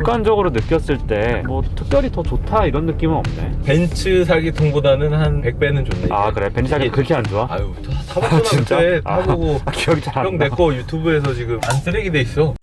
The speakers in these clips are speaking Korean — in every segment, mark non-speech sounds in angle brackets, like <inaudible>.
직관적으로 느꼈을 때 뭐 특별히 더 좋다 이런 느낌은 없네. 벤츠 사기통보다는 한 100배는 좋네. 아 그래 벤츠가 이게- 그렇게 안 좋아? 아유, 다 <laughs> 타봤잖아. 진짜? 그때 아, 타보고. 아, <laughs> 기억이 잘안형 나. 내거 유튜브에서 지금 안 쓰레기 돼 있어.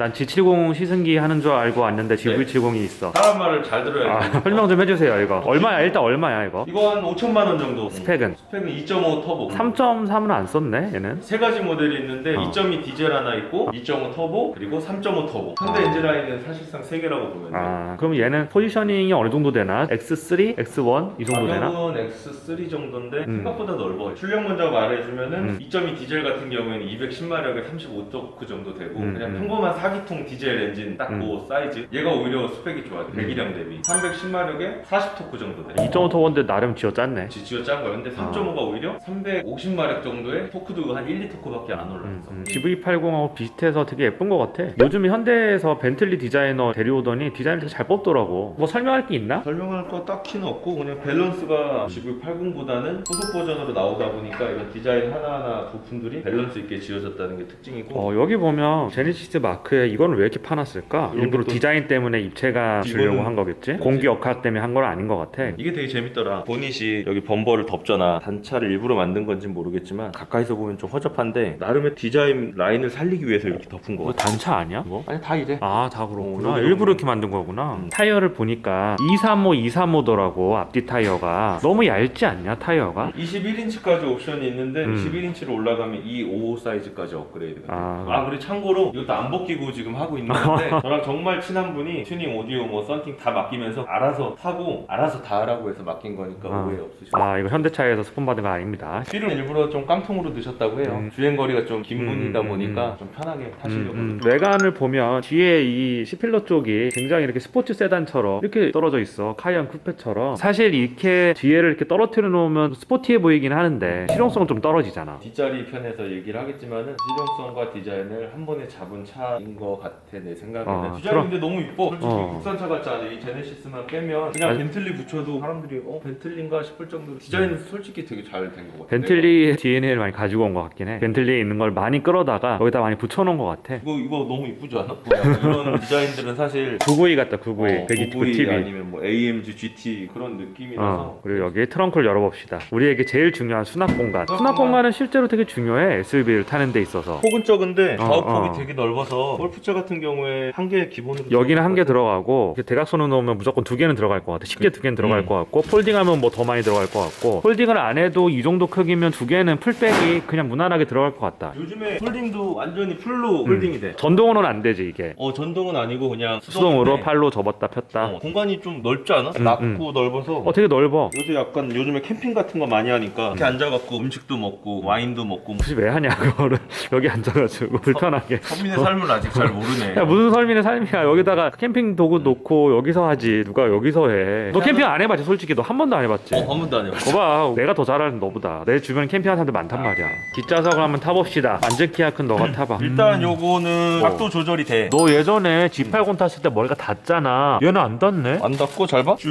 난 G70 시승기 하는 줄 알고 왔는데 GV70이 있어. 사람 말을 잘 들어야 아, 설명 좀 해주세요 이거. 얼마야? 일단 얼마야 이거? 이거 한 5천만 원 정도. 스펙은? 스펙은 2.5 터보. 3.3은 안 썼네 얘는. 세 가지 모델이 있는데 어. 2.2 디젤 하나 있고 2.5 터보 그리고 3.5 터보. 현대 엔진라인은 사실상 세 개라고 보면 돼. 아 그럼 얘는 포지셔닝이 어느 정도 되나? X3, X1 이 정도 되나? 가격은 X3 정도인데 음. 생각보다 넓어. 출력 먼저 말해주면은 음. 2.2 디젤 같은 경우에는 210마력에 35토크 정도 되고 음, 그냥 음. 평범한 4 기통 디젤 엔진 딱 그 사이즈. 얘가 오히려 스펙이 좋아. 음. 배기량 대비 310마력에 40토크 정도 돼. 2.5 터보인데 나름 쥐어 짰네. 지지어 짠 거야. 근데 3.5가 오히려 350마력 정도의 토크도 한 1, 2토크밖에 안 올라왔어. 음, 음. GV80하고 비슷해서 되게 예쁜 것 같아. 요즘 현대에서 벤틀리 디자이너 데려오더니 디자인을 되게 잘 뽑더라고. 뭐 설명할 게 있나? 설명할 거 딱히는 없고 그냥 밸런스가 GV80보다는 후속 버전으로 나오다 보니까 이런 디자인 하나하나 부품들이 밸런스 있게 지어졌다는 게 특징이고 어, 여기 보면 제네시스 마크에 이거는 왜 이렇게 파놨을까? 일부러 것도- 디자인 때문에 입체가 주려고 이거는- 한 거겠지? 공기 역학 때문에 한 건 아닌 것 같아. 이게 되게 재밌더라 보닛이 여기 범버를 덮잖아 단차를 일부러 만든 건지 는 모르겠지만 가까이서 보면 좀 허접한데 나름의 디자인 라인을 살리기 위해서 이렇게 덮은 거 이거 같아 단차 아니야? 이거? 아니 다 이래 아, 다 그렇구나. 어, 여기 일부러 이렇게 만든 거구나. 음. 타이어를 보니까 235, 235더라고, 앞뒤 타이어가. 너무 얇지 않냐, 타이어가? 21인치까지 옵션이 있는데 음. 21인치로 올라가면 이55 사이즈까지 업그레이드가 돼. 아. 아, 그리고 참고로 이것도 안 벗기고 지금 하고 있는 건데 <laughs> 저랑 정말 친한 분이 튜닝 오디오 뭐 썬팅 다 맡기면서 알아서 타고 알아서 다 하라고 해서 맡긴 거니까 아. 오해 없으시고 아, 이거 현대차에서 스폰 받은 거 아닙니다. 휠을 일부러 좀 깡통으로 넣으셨다고 해요 음. 주행 거리가 좀긴 음, 분이다 음, 보니까 좀 편하게 타시려고 음, 음. 외관을 보면 뒤에 이 C필러 쪽이 굉장히 이렇게 스포츠 세단처럼 이렇게 떨어져 있어 카이안 쿠페처럼 사실 이렇게 뒤에를 이렇게 떨어뜨려 놓으면 스포티해 보이긴 하는데 실용성은 좀 떨어지잖아 뒷자리 편에서 얘기를 하겠지만은 실용성과 디자인을 한 번에 잡은 차인 것 같아 내 생각에는 어, 디자인 그럼- 근데 너무 이뻐 솔직히 어. 국산차 같지 않아 이 제네시스만 빼면 그냥 아니- 벤틀리 붙여도 사람들이 어 벤틀리인가 싶을 정도로 디자인은 솔직히 되게 잘된것 같아 벤틀리 DNA를 많이 가지고 온 것 같긴 해 벤틀리에 있는 걸 많이 끌어다가 여기다 많이 붙여놓은 것 같아 이거 이거 너무 이쁘지 않아? 그냥 이런 <laughs> 디자인들은 사실 992 같다 992 어, 129 992 TV 아니면 뭐 AMG GT 그런 느낌이라서 어, 그리고 여기 트렁크를 열어봅시다. 우리에게 제일 중요한 수납 공간. 수납 수납 공간. 공간은 실제로 되게 중요해. SUV를 타는 데 있어서. 폭은 적은데 어, 좌우폭이 어. 되게 넓어서 골프차 같은 경우에 한 개 기본으로 여기는 한개 들어 들어가고 이렇게 대각선으로 놓으면 무조건 두 개는 들어갈 것 같아. 쉽게 두 개는 들어갈 음. 것 같고 폴딩하면 뭐 더 많이 들어갈 것 같고 폴딩을 안 해도 이 정도 크기면 두 개는 풀백이 그냥 무난하게 들어갈 것 같다. 요즘에 폴딩도 완전히 풀로 음. 폴딩이 돼. 전동으로는 안 되지 이게. 어 전동은 아니고 그냥 수동으로 수동인데 팔로 접었다 폈다. 어, 공간이 좀 넓지 않아? 음, 낮고 넓어서 어 되게 넓어. 요새 약간 요즘에 캠핑 같은 거 많이 하니까 이렇게 앉아갖고 음식도 먹고 와인도 먹고 굳이 왜 하냐 그거를 <laughs> 여기 앉아가지고 불편하게. 서민의 삶을 아직 잘 모르네. 야 무슨 설민의 삶이야. 여기다가 캠핑 도구 놓고 여기서 하지. 누가 여기서 해 너 캠핑 안 해봤지 솔직히? 너 한 번도 안 해봤지? 어, 한 번도 안 해봤어. 거봐 내가 더 잘하는 너보다. 내 주변에 캠핑하는 사람들 많단 말이야. 뒷좌석을 한번 타봅시다. 키가 큰 너가 타봐. 일단 요거는 각도 조절이 돼. 너 예전에 G80 탔을 때 머리가 닿잖아. 얘는 안 닿네? 안 닿고 잘 봐? 쭉.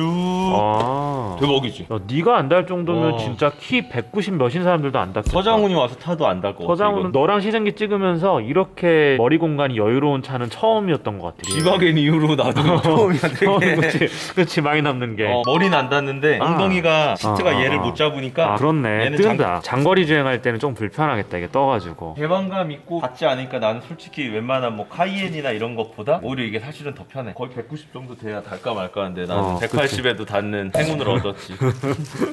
아. 대박이지. 야, 네가 안 닿을 정도면 와. 진짜 키 190 몇인 사람들도 안 닿겠다. 서장훈이 와서 타도 안 같아. 서장훈은 너랑 시즌기 찍으면서 이렇게 머리 공간이 여유로운 차는 처음이었던 것 같아 지바겐 이후로 나도 처음이야 되게. 그치 그치 많이 남는 게 어, 머리는 안 닿는데 아. 엉덩이가 시트가 아, 아, 얘를 아. 못 잡으니까 아 그렇네 얘는 뜬다 장... 거리 주행할 때는 좀 불편하겠다 이게 떠가지고 개방감 있고 닿지 않으니까 나는 솔직히 웬만한 뭐 카이엔이나 이런 것보다 오히려 이게 사실은 더 편해. 거의 190 정도 돼야 닿을까 말까 하는데 나는 어, 180에도 닿는 행운을 <laughs> 얻었지.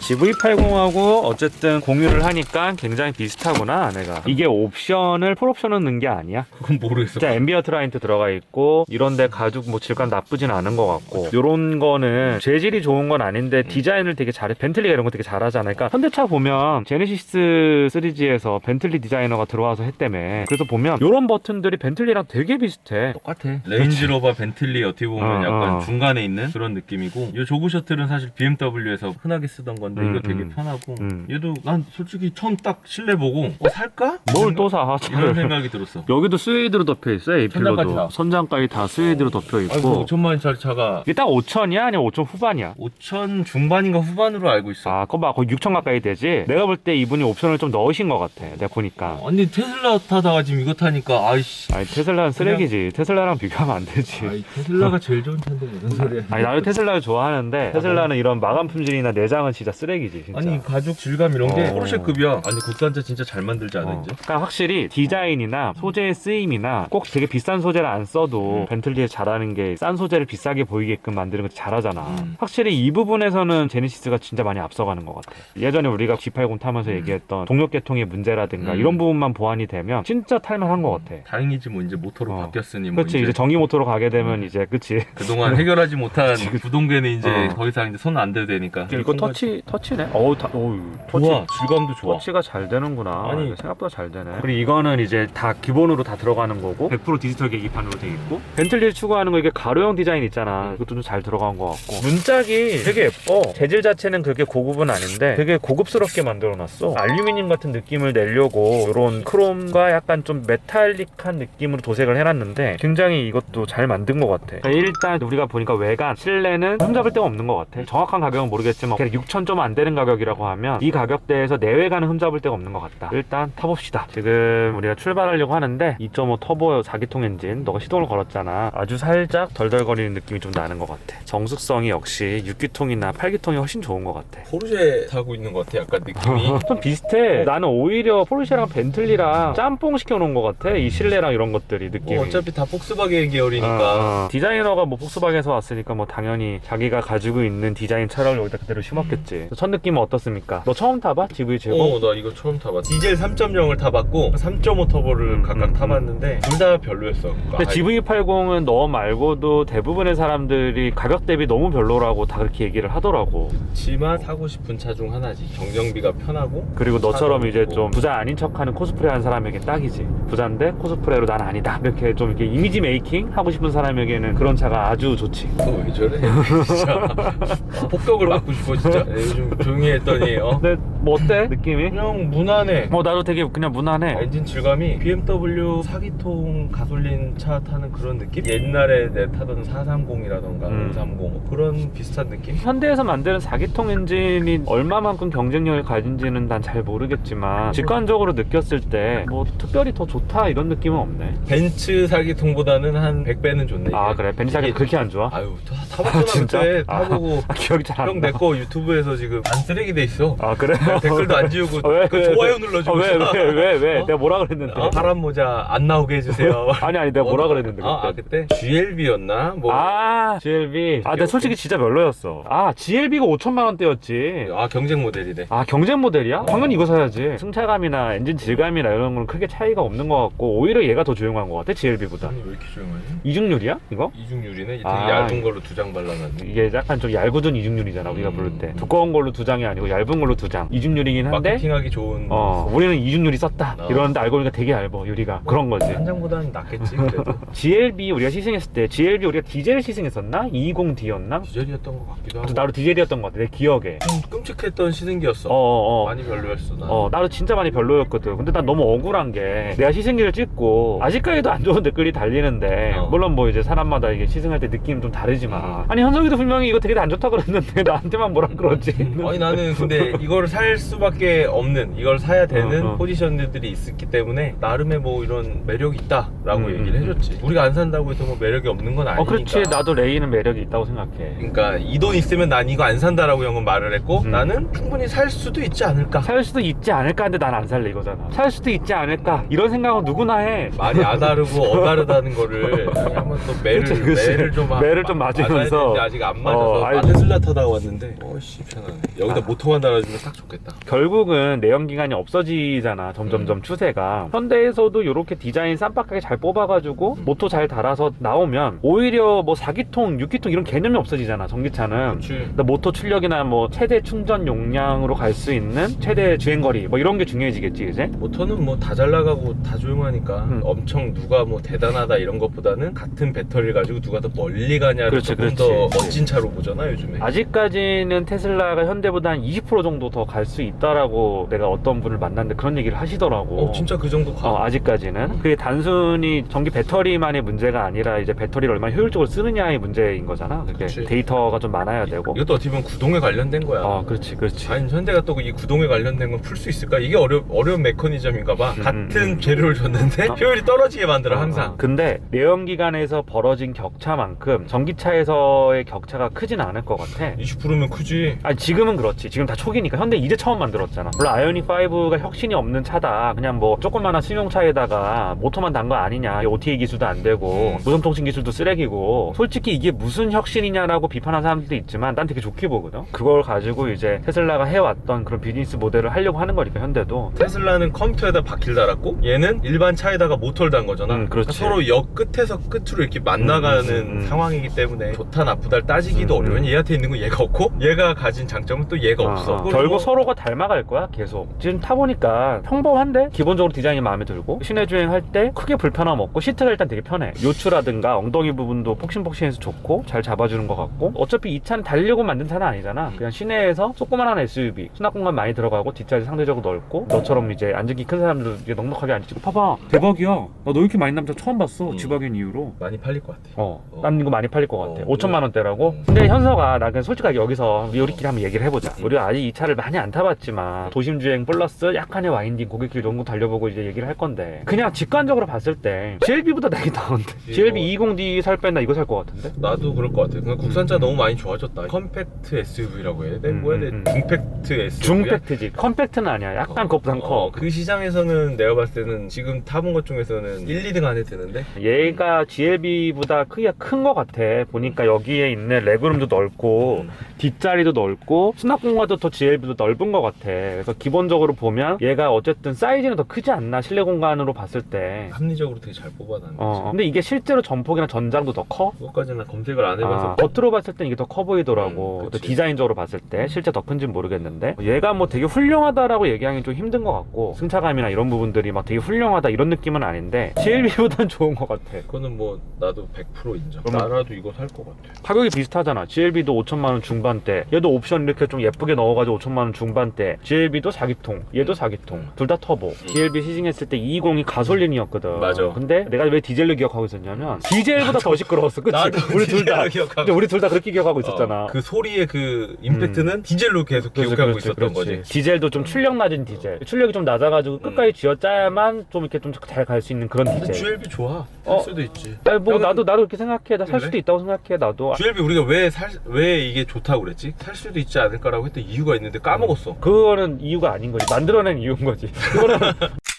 GV80하고 어쨌든 공유를 하니까 굉장히 비슷하구나 내가 이게 옵션을 풀옵션을 넣은 게 아니야 그건 모르겠어. 진짜 앰비어트 라인트 들어가 있고 이런데 가죽 뭐 질감 나쁘진 않은 것 같고 요런 거는 재질이 좋은 건 아닌데 디자인을 되게 잘해 벤틀리가 이런 거 되게 잘하잖아 그러니까 현대차 보면 제네시스 시리즈에서 벤틀리 디자이너가 들어와서 했다며 그래서 보면 요런 버튼들이 벤틀리랑 되게 비슷해 똑같아. 레인지로버 벤틀리 어떻게 보면 어, 약간 어. 중간에 있는 그런 느낌이고 이 조그 셔틀은 사실 BMW에서 흔하게 쓰던 건데 음, 이거 되게 음. 편하고 음. 얘도 난 솔직히 처음 딱 실내 보고 어 살까? 뭘 또 사? 이런 생각이 들었어. 여기도 스웨이드로 덮여 있어 그래 이 천장까지 필로도 다. 선장까지 다 스웨이드로 덮여 있고 아니 뭐 5천만 원짜리 차가 이게 딱 5천이야 아니면 5천 후반이야? 5천 중반인가 후반으로 알고 있어. 아 그거 봐 거의 6천 가까이 되지 내가 볼 때 이분이 옵션을 좀 넣으신 것 같아 내가 보니까 아니 테슬라 타다가 지금 이거 타니까 아이씨. 아니 테슬라는 쓰레기지 테슬라랑 비교하면 안 되지 아이 테슬라가 <laughs> 제일 좋은 차인데 무슨 소리야? 아니 나도 테슬라를 좋아하는데 테슬라는 이런 마감 품질이나 내장은 진짜 쓰레기지 진짜 아니 가죽 질감 이런 게 어. 포르쉐급이야. 아니 국산차 진짜 잘 만들지 않아 어. 이제? 그러니까 확실히 디자인이나 소재의 쓰임이나 꼭 되게 비싼 소재를 안 써도 음. 벤틀리에 잘하는 게 싼 소재를 비싸게 보이게끔 만드는 거 잘하잖아. 음. 확실히 이 부분에서는 제네시스가 진짜 많이 앞서가는 것 같아. 예전에 우리가 G80 타면서 음. 얘기했던 동력 계통의 문제라든가 음. 이런 부분만 보완이 되면 진짜 탈만한 것 같아. 다행이지 뭐 이제 모터로 어. 바뀌었으니 뭐 그렇지 이제 전기 모터로 가게 되면 이제 그치 <laughs> 그동안 해결하지 못한 <laughs> 부동계는 이제 어. 더 이상 이제 손 안 대도 되니까. 이거 터치 터치네. 어우 다, 어우 터치. 좋아 질감도 좋아. 터치가 잘 되는구나. 아니. 생각보다 잘 되네. 그리고 이거는 이제 다 기본으로 다 들어가는 거고 100% 디지털 계기판으로 돼 있고 벤틀리를 추구하는 거 이게 가로형 디자인 있잖아. 이것도 좀 잘 들어간 것 같고 문짝이 되게 예뻐. 재질 자체는 그렇게 고급은 아닌데 되게 고급스럽게 만들어놨어. 알루미늄 같은 느낌을 내려고 이런 크롬과 약간 좀 메탈릭한 느낌으로 도색을 해놨는데 굉장히 이것도 잘 만든 것 같아. 그러니까 일단 우리가 보니까 외관 실내는 흠잡을 데가 없는 것 같아. 정확한 가격은 모르겠지만 그냥 6천 좀 안 되는 가격이라고 하면 이 가격대에서 내외관은 흠잡을 데가 없는 것 같다. 일단 타봅시다. 지금 우리가 출발하려고 하는데 2.5 터보 4 기통 엔진 너가 시동을 걸었잖아. 아주 살짝 덜덜거리는 느낌이 좀 나는 것 같아. 정숙성이 역시 6기통이나 8기통이 훨씬 좋은 것 같아. 포르쉐 타고 있는 것 같아 약간 느낌이. <laughs> 좀 비슷해. 나는 오히려 포르쉐랑 벤틀리랑 짬뽕 시켜놓은 것 같아. 이 실내랑 이런 것들이 느낌이. 뭐 어차피 다 폭스바겐 계열이니까. 어, 어. 디자이너가 뭐 폭스바겐에서 왔으니까 뭐 당연히 자기가 가지고 있는 디자인 철학을 여기다 그대로 심었겠지. 첫 느낌은 어떻습니까? 너 처음 타봐? GV70? 어, 나 이거 처음 타봤. 디젤 3.0을 타봤고 3.5 터보를 음, 각각 음, 타봤는데 둘 다 별로였어. 근데 GV80은 너 말고도 대부분의 사람들이 가격 대비 너무 별로라고 다 그렇게 얘기를 하더라고. 지만 타고 싶은 차 중 하나지. 경정비가 편하고. 그리고 너처럼 이제. 좀 부자 아닌 척하는 코스프레 하는 사람에게 딱이지. 부자인데 코스프레로 난 아니다. 이렇게 좀 이렇게 이미지 메이킹 하고 싶은 사람에게는 그런 차가 아주 좋지. 너왜 저래? <laughs> 진짜 아, 폭격을 받고 싶어 진짜. 네, 요즘 조용히 했더니 어 근데 뭐 어때? 느낌이? 그냥 무난해. 어 나도 되게 그냥 무난해. 엔진 질감이 BMW 4기통 가솔린 차 타는 그런 느낌? 옛날에 내 타던 430이라던가 음. 530 뭐 그런 비슷한 느낌? 현대에서 만드는 4기통 엔진이 얼마만큼 경쟁력을 가진지는 난 잘 모르겠지만 직관적으로 느꼈을 때 뭐 특별히 더 좋다 이런 느낌은 없네. 벤츠 4기통보다는 한 100배는 좋네. 아 이게. 그래 벤츠가 이게- 그렇게 안 좋아? 아유 타, 타봤잖아 <laughs> 진짜? 그때 아. 타보고 아, <laughs> 기억이 잘 안 형 나. 내 거 유튜브에서 지금 안 쓰레기 돼 있어. 아 그래? 댓글도 안 지우고 어, <laughs> 왜, 그 왜, 좋아요 왜? 눌러주고 아, 왜, 왜, 왜, 왜? 어? 내가 뭐라 그랬는데? 어? 파란 모자 안 나오게 해주세요. 아니, 아니, 내가 뭐라 어, 그랬는데, 아, 아, 그때. 그때 GLB였나? 뭐. 아, GLB. 아, 근데 솔직히 진짜 별로였어. 아, GLB가 5천만 원대였지. 아, 경쟁 모델이래. 아, 경쟁 모델이야? 당연히 이거 사야지. 승차감이나 엔진 질감이나 이런 거는 크게 차이가 없는 것 같고, 오히려 얘가 더 조용한 것 같아, GLB보다. 아니 왜 이렇게 조용하지? 이중률이야? 이거? 이중률이네. 되게 아. 얇은 걸로 두 장 발라놨네. 이게 약간 좀 얇은 이중률이잖아, 우리가 음. 부를 때. 두꺼운 걸로 두 장이 아니고 얇은 걸로 두 장. 이중률이긴 한데, 마케팅하기 좋은. 어, 우리는 이중률이 썼다. 어. 이러는데 알고 보니까 되게 얇아, 유리가. 그런 거지. 한 장보다는 낫겠지 그래도. GLB 우리가 시승했을 때 GLB 우리가 디젤 시승했었나? 220D였나? 디젤이었던 것 같기도 하고. 나도 디젤이었던 것 같아 내 기억에 좀 끔찍했던 시승기였어. 어어어 많이 별로였어. 나. 어, 나도 진짜 많이 별로였거든. 근데 난 너무 억울한 게 내가 시승기를 찍고 아직까지도 안 좋은 댓글이 달리는데 어. 물론 뭐 이제 사람마다 이게 시승할 때 느낌 좀 다르지만 음. 아니 현석이도 분명히 이거 되게 안 좋다 그랬는데 <laughs> 나한테만 뭐라 그러지? 아니 나는 근데 이걸 살 수밖에 없는 이걸 사야 되는 어, 어. 포지션들이 있었기 때문에 나름의 뭐 이런 매력이 있다 라고 음, 얘기를 음, 해줬지 우리가 안 산다고 해서 뭐 매력이 없는 건 아니니까 어 그렇지 나도 레이는 매력이 있다고 생각해. 그러니까 이 돈 있으면 난 이거 안 산다라고 형은 말을 했고 음. 나는 충분히 살 수도 있지 않을까 살 수도 있지 않을까 하는데 난 안 살래 이거잖아. 살 수도 있지 않을까 이런 생각은 누구나 해. 말이 아다르고 <laughs> 어다르다는 거를 한번 또 매를 그치, 그치. 매를 좀 하- 매를 좀 마- 맞으면서. 맞아야 되는데 아직 안 맞아서 어, 아이- 테슬라 타다가 왔는데 어씨 편하네 여기다 모터만 달아주면 딱 좋겠다 결국은 내연기관이 없어지잖아 점점점 음. 추세가 현대에서도 이렇게 디자인 쌈박하게 잘 뽑아가지고 음. 모토 잘 달아서 나오면 오히려 뭐 4기통 6기통 이런 개념이 없어지잖아 전기차는. 그렇지 근데 모터 출력이나 뭐 최대 충전 용량으로 갈 수 있는 최대 주행거리 뭐 이런 게 중요해지겠지 이제 모터는 뭐 다 잘 나가고 다 조용하니까 음. 엄청 누가 뭐 대단하다 이런 것보다는 같은 배터리를 가지고 누가 더 멀리 가냐를 그렇지, 조금 그렇지. 더 멋진 차로 보잖아 요즘에. 아직까지는 테슬라가 현대보다 한 20% 정도 더 갈 수 있다라고 내가 어떤 분을 만났는데 그런 얘기를 하시더라고. 어 진짜 그 정도 가? 어, 아직까지는. 그게 단순히 단순히 전기 배터리만의 문제가 아니라 이제 배터리를 얼마나 효율적으로 쓰느냐의 문제인 거잖아. 그게 그치. 데이터가 좀 많아야 되고. 이것도 어떻게 보면 구동에 관련된 거야. 어, 그렇지, 그렇지. 과연 현대가 또 이 구동에 관련된 건 풀 수 있을까? 이게 어려, 어려운 메커니즘인가 봐. 음, 같은 음. 재료를 줬는데 어. 효율이 떨어지게 만들어, 어, 항상. 어. 근데 내연기관에서 벌어진 격차만큼 전기차에서의 격차가 크진 않을 것 같아. 20%면 크지. 아니 지금은 그렇지. 지금 다 초기니까. 현대 이제 처음 만들었잖아. 물론 아이오닉 5가 혁신이 없는 차다. 그냥 뭐 조그마한 승용차에다가 모터만 단 거 아니 냐. 이게 OTA 기술도 안 되고 음. 무선 통신 기술도 쓰레기고. 솔직히 이게 무슨 혁신이냐라고 비판하는 사람들도 있지만 난 되게 좋게 보거든. 그걸 가지고 이제 테슬라가 해왔던 그런 비즈니스 모델을 하려고 하는 거니까 현대도. 테슬라는 컴퓨터에다 바퀴를 달았고 얘는 일반 차에다가 모터를 단 거잖아. 음, 그렇지. 서로 역 끝에서 끝으로 이렇게 만나가는 음, 음, 음. 상황이기 때문에 좋다 나쁘다를 따지기도 음, 음. 어려워. 얘한테 있는 건 얘가 없고 얘가 가진 장점은 또 얘가 어, 없어. 어. 그걸 결국 뭐 서로가 닮아갈 거야 계속 지금 타보니까 평범한데 기본적으로 디자인이 마음에 들고 시내 주행할 때 크게 불편 함 없고 시트가 일단 되게 편해 요추라든가 엉덩이 부분도 폭신폭신해서 좋고 잘 잡아주는 것 같고 어차피 이 차는 달리려고 만든 차는 아니잖아 그냥 시내에서 조그만한 SUV 수납 공간 많이 들어가고 뒷자리 상대적으로 넓고 너처럼 이제 앉기 큰 사람들 이게 넉넉하게 앉히고 봐봐 대박이야 나 너 이렇게 많이 남자 처음 봤어 음. 지바겐 이후로 많이 팔릴 것 같아. 어, 어. 난 이거 많이 팔릴 것 같아. 어, 5천만 원대라고. 음. 근데 현서가 나 그냥 솔직하게 여기서 우리끼리 한번 얘기를 해보자. 음. 우리가 아직 이 차를 많이 안 타봤지만 도심 주행 플러스 약간의 와인딩 고객길 이런 거 달려보고 이제 얘기를 할 건데 그냥 직관적으로 봤을 때 GLB보다 나이 나은데 GLB 220D 살 뺀다 이거 살 것 같은데. 나도 그럴 것 같아. 그냥 국산차 너무 많이 좋아졌다. 컴팩트 SUV라고 해야 돼? 음, 뭐 해야 돼? 음, 음. 중팩트 SUV. 중팩트지. 컴팩트는 아니야. 약간 그것보단 커. 그 시장에서는 내가 봤을 때는 지금 타본 것 중에서는 1, 2등 안에 드는데 얘가 GLB보다 크기가 큰 것 같아. 보니까 여기에 있는 레그룸도 넓고 음. 뒷자리도 넓고 수납 공간도 더 GLB도 넓은 것 같아. 그래서 기본적으로 보면 얘가 어쨌든 사이즈는 더 크지 않나 실내 공간으로 봤을 때. 합리적으로 되게 잘 뽑아놨네. 어. 근데 이게 실제로 전폭이나 전장도 더 커? 그것까지는 검색을 안 해봐서 아, 겉으로 봤을 땐 이게 더 커 보이더라고. 음, 또 그치. 디자인적으로 봤을 때 실제 더 큰지는 모르겠는데 얘가 뭐 되게 훌륭하다라고 얘기하기 좀 힘든 것 같고 승차감이나 이런 부분들이 막 되게 훌륭하다 이런 느낌은 아닌데 GLB보단 <laughs> 좋은 것 같아. 그거는 뭐 나도 100% 인정. 그러면- 나라도 이거 살 것 같아. 가격이 비슷하잖아. GLB도 5천만 원 중반대. 얘도 옵션 이렇게 좀 예쁘게 넣어가지고 5천만 원 중반대. GLB도 4기통. 얘도 4기통. 음. 둘다 터보. GLB 시승했을 때 220이 가솔린이었거든. 맞아. 근데 내가 왜 디젤로 기억하고 있었냐면 디젤보다 더 시끄러웠어. 그치? 나도 우리 둘 다. 디젤로 기억하고 근데 우리 둘 다 그렇게 기억하고 있었잖아. 어, 그 소리의 그 임팩트는 디젤로 계속 그렇지, 기억하고 그렇지, 있었던 그렇지. 거지. 디젤도 좀 출력 낮은 디젤. 출력이 좀 낮아가지고 끝까지 쥐어짜야만 좀 이렇게 좀 잘 갈 수 있는 그런 근데 디젤. GLB 좋아. 살 어. 수도 있지. 아니, 뭐 나도 나도 그렇게 생각해. 나살 그래? 수도 있다고 생각해. 나도. GLB 우리가 왜 살 왜 이게 좋다고 그랬지? 살 수도 있지 않을까라고 했던 이유가 있는데 까먹었어. 그거는 이유가 아닌 거지. 만들어낸 이유인 거지. 그거는 <laughs>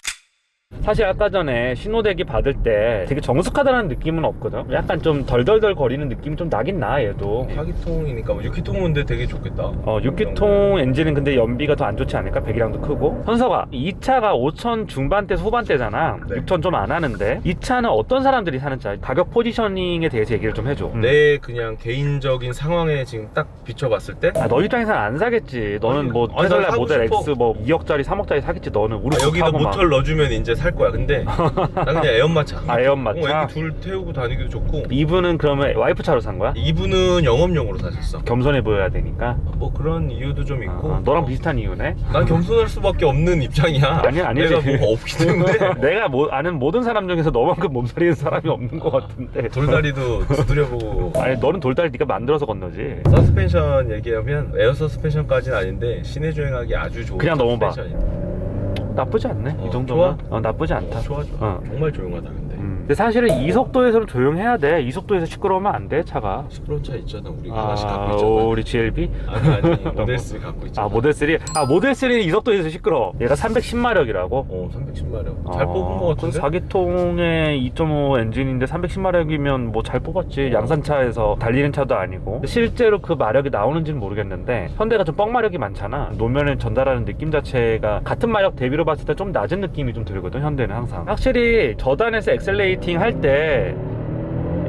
사실 아까 전에 신호대기 받을 때 되게 정숙하다는 느낌은 없거든. 약간 좀 덜덜덜 거리는 느낌이 좀 나긴 나 얘도. 4기통이니까 뭐 6기통은 근데 되게 좋겠다. 어, 6기통 엔진은 근데 연비가 더 안 좋지 않을까? 배기량도 크고. 현서가 이 차가 5천 중반대 후반대잖아. 네. 6천 좀 안 하는데 이 차는 어떤 사람들이 사는 차? 가격 포지셔닝에 대해서 얘기를 좀 해줘. 음. 내 그냥 개인적인 상황에 지금 딱 비춰봤을 때 아, 너 입장에서는 안 사겠지. 너는 아니, 뭐 아니, 난 테슬라 모델 싶어. X 뭐 2억짜리, 3억짜리 사겠지. 너는 우리 아, 여기다. 모터를 넣어주면 이제 살 거야. 근데 나 그냥 에어마차. 아, 에어마차? 어, 애기 둘 태우고 다니기도 좋고. 이분은 그러면 와이프 차로 산 거야? 이분은 영업용으로 사셨어. 겸손해 보여야 되니까. 뭐 그런 이유도 좀 있고. 아, 너랑 비슷한 이유네. 난 겸손할 수밖에 없는 입장이야. 아니야, 아니지. 내가 뭐 없기 때문에. <laughs> 내가 뭐, 아는 모든 사람 중에서 너만큼 몸살이는 사람이 없는 것 같은데. 돌다리도 두드려보고. 아니 너는 돌다리 네가 만들어서 건너지. 서스펜션 얘기하면 에어 서스펜션까지는 아닌데 시내 주행하기 아주 좋은 그냥 넘어봐. 서스펜션이야. 나쁘지 않네. 어, 이 정도면. 좋아? 어, 나쁘지 않다. 좋아 좋아. 어. 정말 조용하다 근데. 음. 근데 사실은 이 속도에서는 조용해야 돼. 이 속도에서 시끄러우면 안 돼, 차가. 시끄러운 차 있잖아. 우리가 하나씩 갖고 아, 있잖아. 오, 우리 GLB? 아니 아니 <laughs> 모델 3 갖고 있잖아. 아, 모델 3? 아, 모델 3는 이 속도에서 시끄러워. 얘가 310마력이라고. 어 310마력. 잘 뽑은 거 같은데. 4기통의 2.5 엔진인데 310마력이면 뭐 잘 뽑았지. 양산차에서 달리는 차도 아니고. 실제로 그 마력이 나오는지는 모르겠는데 현대가 좀 뻥마력이 많잖아. 노면에 전달하는 느낌 자체가 같은 마력 대비로 봤을 때 좀 낮은 느낌이 좀 들거든. 현대는 항상. 확실히 저단에서 엑셀레이 팅 할 때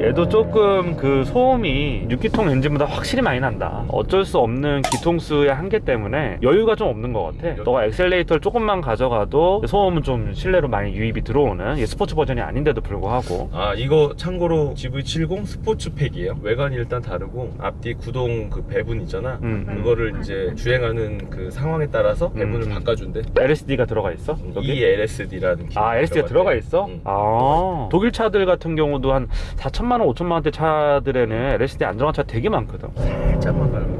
얘도 조금 그 소음이 6기통 엔진보다 확실히 많이 난다. 어쩔 수 없는 기통수의 한계 때문에 여유가 좀 없는 것 같아. 너가 엑셀레이터를 조금만 가져가도 소음은 좀 실내로 많이 유입이 들어오는 스포츠 버전이 아닌데도 불구하고 아 이거 참고로 GV70 스포츠 팩이에요 외관이 일단 다르고 앞뒤 구동 그 배분 있잖아 음, 음. 그거를 이제 주행하는 그 상황에 따라서 배분을 음, 음. 바꿔준대 LSD가 들어가 있어? 여기? 이 LSD라는 아, LSD가 들어가 있어? 응. 아, 독일 차들 같은 경우도 한 4천만 원, 5천만 원대 차들에는 LSD 안 들어간 차 되게 많거든. 살짝만 음,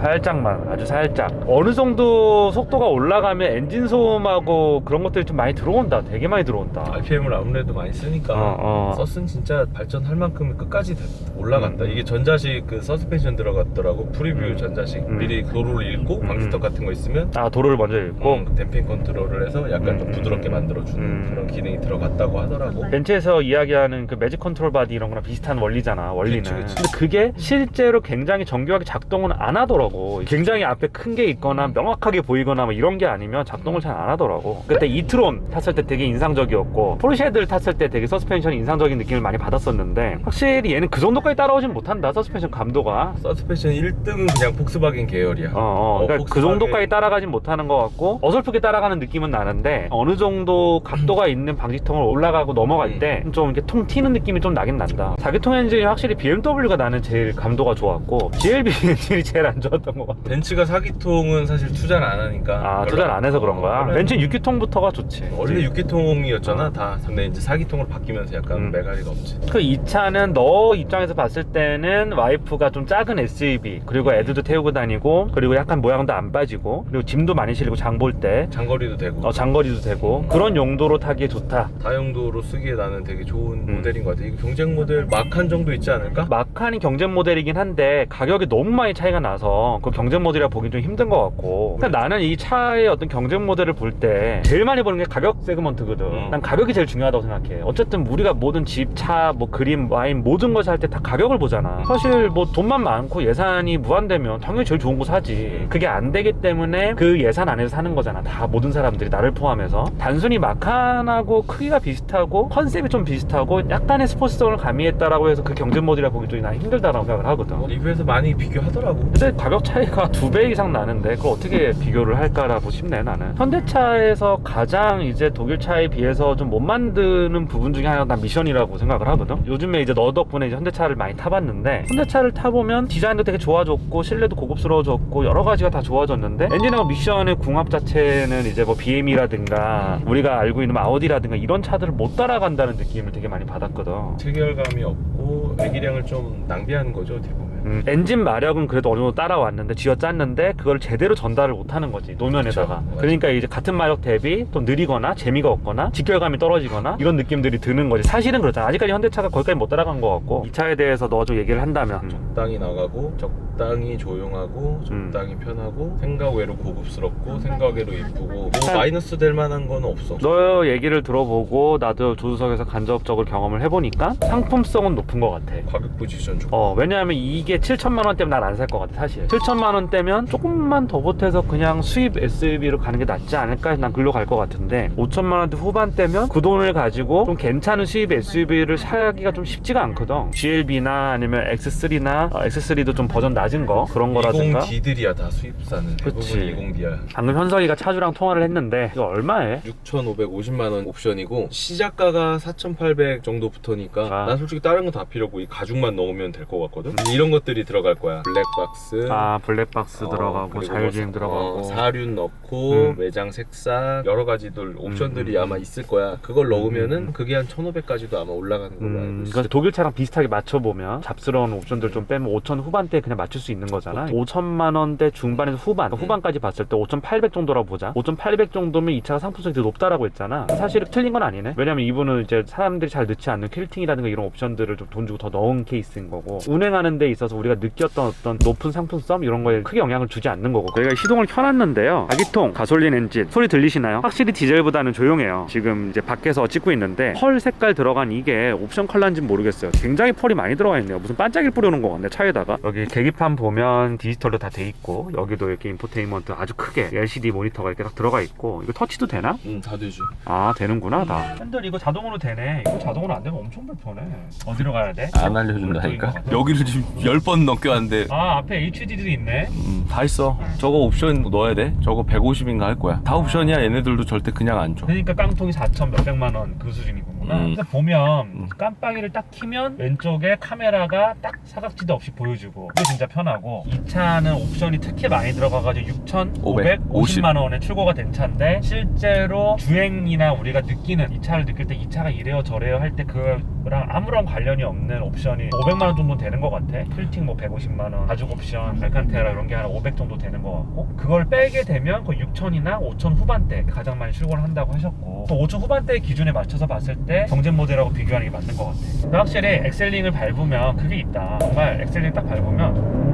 살짝만, 아주 살짝. 어느 정도 속도가 올라가면 엔진 소음하고 그런 것들이 좀 많이 들어온다. 되게 많이 들어온다. RPM을 아무래도 많이 쓰니까 어, 어. 서스는 진짜 발전할 만큼 끝까지 다- 올라간다 음. 이게 전자식 그 서스펜션 들어갔더라고 프리뷰 음. 전자식 음. 미리 도로를 읽고 음. 방지턱 같은 거 있으면 아, 도로를 먼저 읽고. 음, 댐핑 컨트롤을 해서 약간 좀 음. 부드럽게 만들어주는 음. 그런 기능이 들어갔다고 하더라고 벤츠에서 이야기하는 그 매직 컨트롤 바디 이런 거랑 비슷한 원리잖아 원리는 그치, 그치. 근데 그게 실제로 굉장히 정교하게 작동은 안 하더라고 굉장히 앞에 큰 게 있거나 명확하게 보이거나 뭐 이런 게 아니면 작동을 잘 안 하더라고. 그때 이트론 탔을 때 되게 인상적이었고 포르쉐들 탔을 때 되게 서스펜션이 인상적인 느낌을 많이 받았었는데 확실히 얘는 그 정도까지 따라오진 못한다 서스펜션 감도가. 서스펜션 1등은 그냥 폭스바겐 계열이야. 어, 어, 그러니까 그 폭스바겐- 정도까지 따라가진 못하는 것 같고 어설프게 따라가는 느낌은 나는데 어느 정도 각도가 <clears throat> 있는 방지통을 올라가고 넘어갈 음. 때좀 이렇게 통 튀는 느낌이 좀 나긴 난다. 자기통 엔진이 확실히 BMW가 나는 제일 감도가 좋았고 GLB 엔진이 제일 안 좋았던 것 같아. 벤츠가 4기통은 사실 투자를 안 하니까 아 투자를 안 해서 그런 거야. 원래- 벤츠 6기통부터가 좋지. 원래 6기통이었잖아 다 근데 이제 4기통으로 바뀌면서 약간 음. 메가리가 없지 그 이 차는 너 입장에서 봤을 때는 와이프가 좀 작은 SUV 그리고 애들도 태우고 다니고 그리고 약간 모양도 안 빠지고 그리고 짐도 많이 실리고 장 볼 때 장거리도 되고 어, 장거리도 되고 그런 용도로 타기에 좋다. 다용도로 쓰기에 나는 되게 좋은 음. 모델인 것 같아 이거 경쟁 모델 마칸 정도 있지 않을까? 마칸이 경쟁 모델이긴 한데 가격이 너무 많이 차이가 나서 그 경쟁 모델이라 보기 좀 힘든 것 같고. 근데 나는 이 차의 어떤 경쟁 모델을 볼 때 제일 많이 보는 게 가격 세그먼트거든. 음. 난 가격이 제일 중요하다고 생각해. 어쨌든 우리가 모든 집, 차, 뭐 그림, 와인 모든 걸살때다 가격을 보잖아. 사실 뭐 돈만 많고 예산이 무한되면 당연히 제일 좋은 거 사지. 그게 안 되기 때문에 그 예산 안에서 사는 거잖아. 다 모든 사람들이 나를 포함해서. 단순히 마칸하고 크기가 비슷하고 컨셉이 좀 비슷하고 약간의 스포츠성을 가미했다라고 해서 그 경쟁 모델이라 보기 좀난 힘들다라고 생각을 하거든. 어, 리뷰에서 많이 비교하더라고. 근데 가격 차이가 두 배 이상 나는데 그걸 어떻게 비교를 할까라고 싶네 나는. 현대차에서 가장 이제 독일 차에 비해서 좀 못 만드는 부분 중에 하나가 난 미션이라고 생각을 하거든. 요즘에 이제 너 덕분에 이제 현대차를 많이 타봤는데 현대차를 타보면 디자인도 되게 좋아졌고 실내도 고급스러워졌고 여러 가지가 다 좋아졌는데 엔진하고 미션의 궁합 자체는 이제 뭐 BM이라든가 우리가 알고 있는 뭐 아우디라든가 이런 차들을 못 따라간다는 느낌을 되게 많이 받았거든. 체결감이 없고 배기량을 좀 낭비하는 거죠 보면 음, 엔진 마력은 그래도 어느 정도 따라왔는데 쥐어짰는데 그걸 제대로 전달을 못하는 거지 노면에다가. 그쵸. 그러니까 이제 같은 마력 대비 좀 느리거나 재미가 없거나 직결감이 떨어지거나 이런 느낌들이 드는 거지. 사실은 그렇잖아. 아직까지 현대차가 거기까지 못 따라간 것 같고. 이 차에 대해서 너가 좀 얘기를 한다면. 음. 적당히 나가고 적당히 조용하고 음. 적당히 편하고 생각 외로 고급스럽고 생각 외로 이쁘고. 뭐 참- 마이너스 될 만한 건 없어. 너 얘기를 들어보고 나도 조수석에서 간접적으로 경험을 해보니까 상품성은 높은 것 같아. 가격 포지션 좋고. 어 왜냐하면 이게 7천만 원대면 난 안 살 것 같아 사실. 7천만 원대면 조금만 더 보태서 그냥 수입 SUV로 가는 게 낫지 않을까 해서 난 글로 갈 것 같은데 5천만 원대 후반대면 그 돈을 가지고 좀 괜찮은 수입 SUV를 사기가 좀 쉽지가 않거든. GLB나 아니면 X3나 X3도 좀 버전 낮은 거 그런 거라든가 20D들이야 다 수입사는. 그치. 대부분 20D야. 방금 현석이가 차주랑 통화를 했는데 이거 얼마에? 6,550만 원 옵션이고 시작가가 4,800 정도부터니까 아. 난 솔직히 다른 거 다 필요 없고 이 가죽만 넣으면 될 것 같거든? 이런 것들이 들어갈 거야 블랙박스 아 블랙박스 어, 들어가고 그리고 자율주행 뭐, 들어가고 어, 사륜 넣고 음. 외장 색상 여러 가지들 옵션들이 음. 아마 있을 거야 그걸 넣으면은 음. 그게 한 1,500까지도 아마 올라가는 걸로 알고 음, 있어 그러니까 독일 차랑 비슷하게 맞춰보면 잡스러운 옵션들 좀 빼면 5천 후반대에 그냥 맞출 수 있는 거잖아. 5천만 원대 중반에서 후반, 음. 후반까지 봤을 때 5,800 정도라고 보자. 5,800 정도면 이 차가 상품성이 되게 높다라고 했잖아. 사실은 틀린 건 아니네. 왜냐면 이분은 이제 사람들이 잘 넣지 않는 퀼팅이라든가 이런 옵션들을 좀 돈 주고 더 넣은 케이스인 거고 운행하는 데 있어서 우리가 느꼈던 어떤 높은 상품성 이런 거에 크게 영향을 주지 않는 거고 저희가 시동을 켜놨는데요. 가기통, 가솔린 엔진 소리 들리시나요? 확실히 디젤보다는 조용해요. 지금 이제 밖에서 찍고 있는데 펄 색깔 들어간 이게 옵션 컬러인지 모르겠어요. 굉장히 펄이 많이 들어가 있네요. 무슨 반짝이 뿌려놓은 것내 차에다가 여기 계기판 보면 디지털로 다 돼 있고 여기도 이렇게 인포테인먼트 아주 크게 LCD 모니터가 이렇게 딱 들어가 있고 이거 터치도 되나? 응다 되지 아 되는구나 다 핸들 이거 자동으로 되네 이거 자동으로 안 되면 엄청 불편해 어디로 가야 돼? 안 알려준다니까 여기를 지금 10번 넘겨 왔는데. 아 앞에 HD도 있네. 음, 다 있어. 저거 옵션 넣어야 돼? 저거 150인가 할 거야. 다 옵션이야. 얘네들도 절대 그냥 안줘. 그러니까 깡통이 4천 몇백만 원 그 수준이구 나. 음. 근데 보면 음. 깜빡이를 딱 키면 왼쪽에 카메라가 딱 사각지대 없이 보여주고 이게 진짜 편하고 이 차는 옵션이 특히 많이 들어가가지고 6,550만 원에 출고가 된 차인데 실제로 주행이나 우리가 느끼는 이 차를 느낄 때 이 차가 이래요 저래요 할 때 그거랑 아무런 관련이 없는 옵션이 500만 원 정도 되는 것 같아. 필팅 뭐 150만 원, 가죽 옵션, 알칸테라 이런 게 한 500 정도 되는 것 같고 그걸 빼게 되면 거의 6천이나 5천 후반대 가장 많이 출고를 한다고 하셨고 그 5천 후반대 기준에 맞춰서 봤을 때 정제 모델하고 비교하는 게 맞는 것 같아. 확실히 엑셀링을 밟으면 그게 있다. 정말 엑셀링 딱 밟으면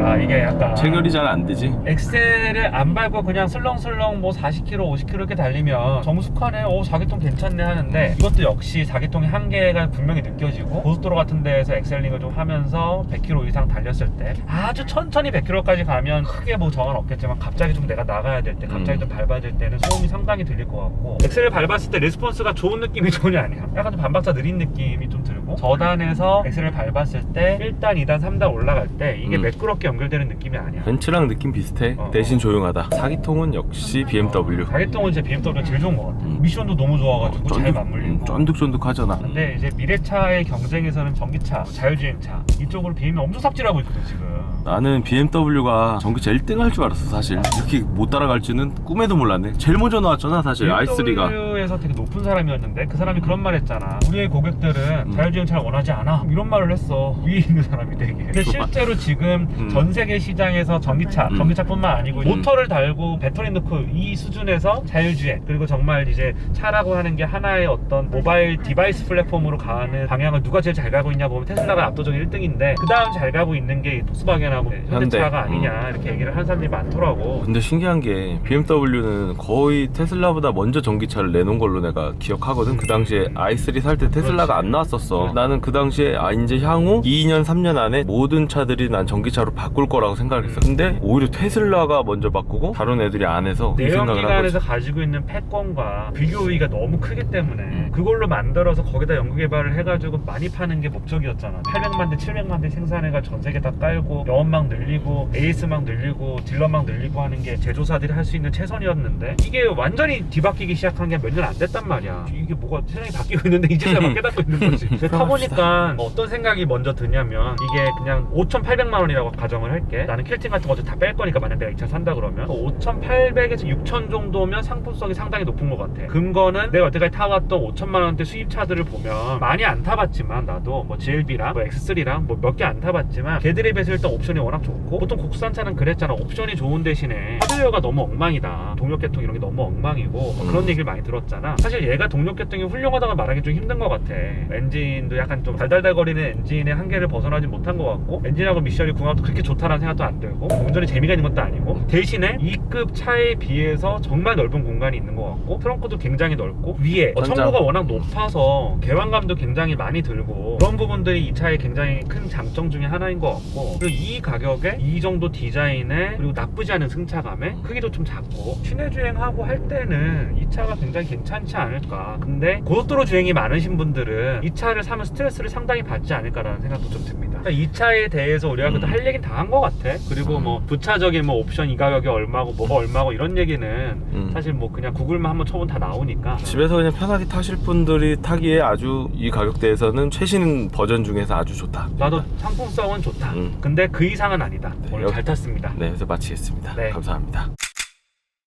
아 이게 약간 체결이 잘 안 되지 엑셀을 안 밟고 그냥 슬렁슬렁 뭐 40km, 50km 이렇게 달리면 정숙하네, 오 자기통 괜찮네 하는데 이것도 역시 자기통의 한계가 분명히 느껴지고 고속도로 같은 데에서 엑셀링을 좀 하면서 100km 이상 달렸을 때 아주 천천히 100km까지 가면 크게 뭐 저항은 없겠지만 갑자기 좀 내가 나가야 될 때, 갑자기 음. 좀 밟아야 될 때는 소음이 상당히 들릴 것 같고 엑셀을 밟았을 때 레스폰스가 좋은 느낌이 <laughs> 전혀 아니야. 약간 좀 반박자 느린 느낌이 좀 들 고 저단에서 엑셀을 밟았을 때 1단, 2단, 3단 올라갈 때 이게 음. 매끄럽게 연결되는 느낌이 아니야. 벤츠랑 느낌 비슷해 어, 대신 조용하다 사기통은 역시 BMW 가격동은 진짜 BMW가 제일 좋은 것 같아. 음. 미션도 너무 좋아가지고 잘 쫀득- 맞물리고. 음, 쫀득쫀득하잖아 근데 이제 미래차의 경쟁에서는 전기차, 자율주행차 이쪽으로 BMW 엄청 삽질하고 있거든 지금. 나는 BMW가 전기차 1등 할 줄 알았어 사실 이렇게 못 따라갈 줄은 꿈에도 몰랐네 제일 먼저 나왔잖아 사실 i3가 BMW에서 되게 높은 사람이었는데 그 사람이 그런 말 했잖아. 우리의 고객들은 음. 자율주행차를 원하지 않아. 이런 말을 했어. 위에 있는 사람이 되게. 근데 실제로 지금 음. 전 세계 시장에서 전기차, 음. 전기차뿐만 아니고 음. 모터를 달고 배터리 넣고 이 수준에서 자율주행 그리고 정말 이제 차라고 하는 게 하나의 어떤 모바일 디바이스 플랫폼으로 가는 방향을 누가 제일 잘 가고 있냐 보면 테슬라가 압도적인 1등인데 그 다음 잘 가고 있는 게 폭스바겐 하고 현대차가 현대. 아니냐 이렇게 얘기를 하는 사람들이 많더라고. 근데 신기한 게 BMW는 거의 테슬라보다 먼저 전기차를 내놓은 걸로 내가 기억하거든. 그 당시에 i3 살 때 테슬라가 안 나왔었어. 나는 그 당시에 아 이제 향후 2년 3년 안에 모든 차들이 난 전기차로 바꿀 거라고 생각했어. 근데 오히려 테슬라가 먼저 바꾸고 다른 애들이 안 해서 이 생각을 한 거지. 내연기관에서 가지고 있는 패권과 비교 우위가 너무 크기 때문에 음. 그걸로 만들어서 거기다 연구 개발을 해가지고 많이 파는 게 목적이었잖아 800만 대 700만 대 생산해가 전 세계 다 깔고 영 업망 늘리고 AS망 늘리고 딜러망 늘리고 하는 게 제조사들이 할 수 있는 최선이었는데 이게 완전히 뒤바뀌기 시작한 게 몇 년 안 됐단 말이야. 이게 뭐가 세상이 바뀌고 있는데 이제 막 깨닫고 있는 거지. <laughs> 타보니까 어떤 생각이 먼저 드냐면 이게 그냥 5,800만 원이라고 가정을 할게. 나는 킬팅 같은 거 어차피 다뺄 거니까 만약 내가 이 차 산다 그러면. 5,800에서 6,000 정도면 상품성이 상당히 높은 것 같아. 근거는 내가 여태까지 타봤던 5천만 원대 수입차들을 보면 많이 안 타봤지만 나도 뭐 GLB랑 뭐 X3랑 뭐 몇 개 안 타봤지만 걔들에 비해서 일단 옵션이 워낙 좋고 보통 국산차는 그랬잖아 옵션이 좋은 대신에 하드웨어가 너무 엉망이다 동력계통 이런 게 너무 엉망이고 뭐 그런 음. 얘기를 많이 들었잖아 사실 얘가 동력계통이 훌륭하다고 말하기 좀 힘든 것 같아 엔진도 약간 좀 달달달거리는 엔진의 한계를 벗어나지 못한 것 같고 엔진하고 미션이 궁합도 그렇게 좋다라는 생각도 안 들고 운전에 재미가 있는 것도 아니고 대신에 2급 차에 비해서 정말 넓은 공간이 있는 것 같고 트렁크도 굉장히 넓고 위에 어, 천장. 청고가 워낙 높아서 개방감도 굉장히 많이 들고 그런 부분들이 이 차의 굉장히 큰 장점 중에 하나인 것 같고 그리고 이 가격에 이 정도 디자인에 그리고 나쁘지 않은 승차감에 크기도 좀 작고 시내 주행하고 할 때는 이 차가 굉장히 괜찮지 않을까. 근데 고속도로 주행이 많으신 분들은 이 차를 사면 스트레스를 상당히 받지 않을까라는 생각도 좀 듭니다 이 차에 대해서 우리가 그래도 음. 할 얘기는 다 한 것 같아 그리고 뭐 부차적인 뭐 옵션 이 가격이 얼마고 뭐가 얼마고 이런 얘기는 음. 사실 뭐 그냥 구글만 한번 쳐보면 다 나오니까 집에서 그냥 편하게 타실 분들이 타기에 아주 이 가격대에서는 최신 버전 중에서 아주 좋다. 나도 상품성은 좋다 음. 근데 그 이상은 아니다 네, 오늘 여기- 잘 탔습니다 네, 그래서 마치겠습니다. 네. 감사합니다.